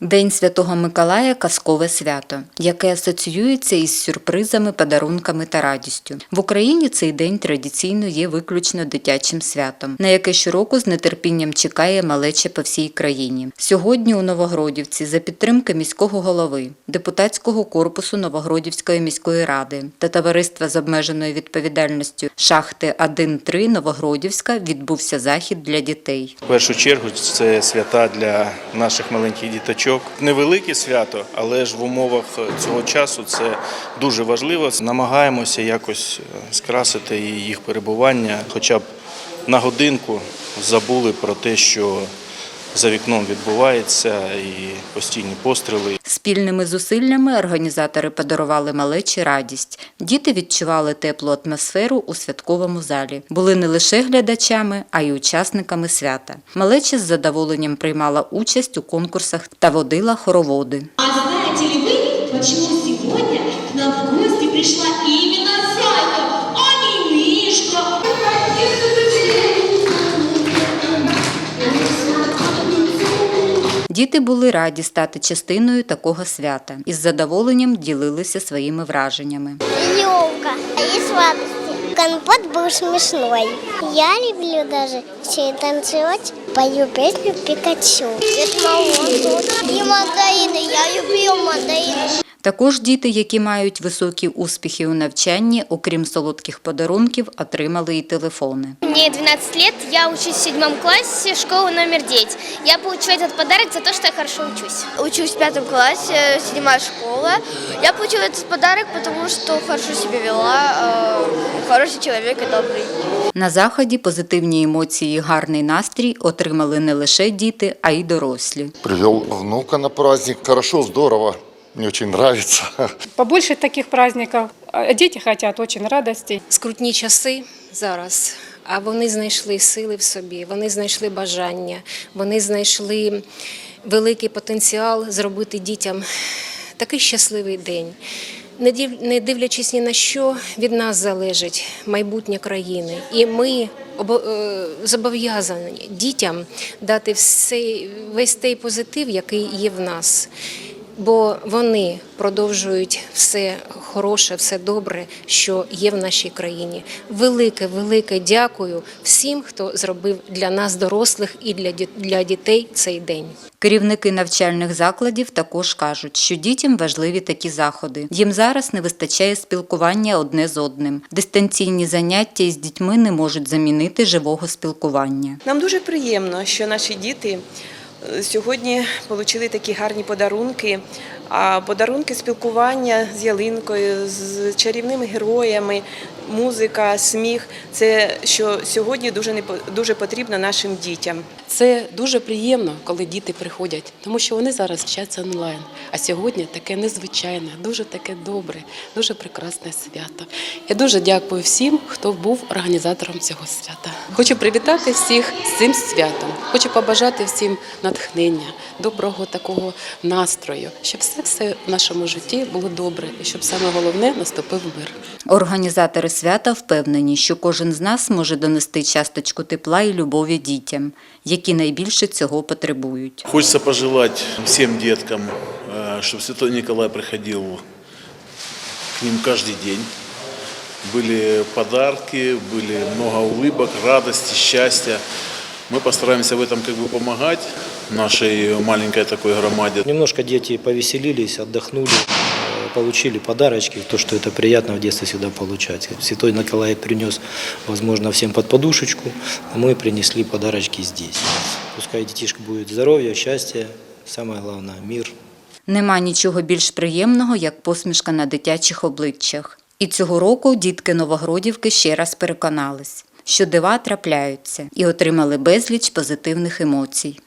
День Святого Миколая казкове свято, яке асоціюється із сюрпризами, подарунками та радістю. В Україні цей день традиційно є виключно дитячим святом, на яке щороку з нетерпінням чекає малече по всій країні. Сьогодні у Новогродівці за підтримки міського голови, депутатського корпусу Новогродівської міської ради та товариства з обмеженою відповідальністю шахти 1-3 Новогродівська відбувся захід для дітей. В першу чергу це свята для наших маленьких діточок. Невелике свято, але ж в умовах цього часу це дуже важливо. Намагаємося якось скрасити їх перебування, хоча б на годинку забули про те, що за вікном відбувається, і постійні постріли. Спільними зусиллями організатори подарували малечі радість. Діти відчували теплу атмосферу у святковому залі. Були не лише глядачами, а й учасниками свята. Малеча з задоволенням приймала участь у конкурсах та водила хороводи. А знаете ли вы, почему сегодня к нам в гости пришла именно Діти були раді стати частиною такого свята і з задоволенням ділилися своїми враженнями. Елка и сладости. Компот был смешной. Я люблю даже все танцевать. Пою песню Пикачу. Это молоко. И мандарины. Я люблю мандарины. Також діти, які мають високі успіхи у навчанні, окрім солодких подарунків, отримали і телефони. Мне 12 лет, я учусь в седьмом классе, школа номер 9. Я получаю этот подарок за то, что я хорошо учусь. Учусь в пятом классе, седьмая школа. Я получила этот подарок, потому что хорошо себя вела, э, хороший человек и добрый. На заході позитивні емоції і гарний настрій отримали не лише діти, а й дорослі. Привел внука на праздник. Хорошо, здорово. Мне очень нравится. Побольше таких праздников. А Дети хотят очень радости. скрутні часи зараз, а вони знайшли сили в собі, вони знайшли бажання, вони знайшли великий потенціал зробити дітям такий щасливий день. Не дивлячись ні на що, від нас залежить майбутнє країни. І ми е, зобов'язані дітям дати все, весь той позитив, який є в нас. Бо вони продовжують все хороше, все добре, що є в нашій країні. Велике, велике дякую всім, хто зробив для нас, дорослих, і для діт- для дітей цей день. Керівники навчальних закладів також кажуть, що дітям важливі такі заходи. Їм зараз не вистачає спілкування одне з одним. Дистанційні заняття із дітьми не можуть замінити живого спілкування. Нам дуже приємно, що наші діти сьогодні отримали такі гарні подарунки. А подарунки спілкування з ялинкою, з чарівними героями, музика, сміх це що сьогодні дуже не дуже потрібно нашим дітям. Це дуже приємно, коли діти приходять, тому що вони зараз вчаться онлайн. А сьогодні таке незвичайне, дуже таке добре, дуже прекрасне свято. Я дуже дякую всім, хто був організатором цього свята. Хочу привітати всіх з цим святом. Хочу побажати всім натхнення, доброго такого настрою, щоб все все в нашому житті було добре, і щоб саме головне наступив мир. Організатори свята впевнені, що кожен з нас може донести часточку тепла і любові дітям, які найбільше цього потребують. Хочеться пожелати всім діткам, е, щоб Святой Николай приходив к ним каждый день. Были подарки, были много улыбок, радости, счастья. Мы постараемся в этом как бы помогать нашей маленькой такой громаде. Немножко дети повеселились, отдохнули, э, получили подарочки, то, что это приятно в детстве всегда получать. Святой Николай принес, возможно, всем под подушечку, а мы принесли подарочки здесь. Пускай детишка будет здоровья, счастья, самое главное – мир. Нема нічого більш приємного, як посмішка на дитячих обличчях. І цього року дітки Новогродівки ще раз переконались, що дива трапляються і отримали безліч позитивних емоцій.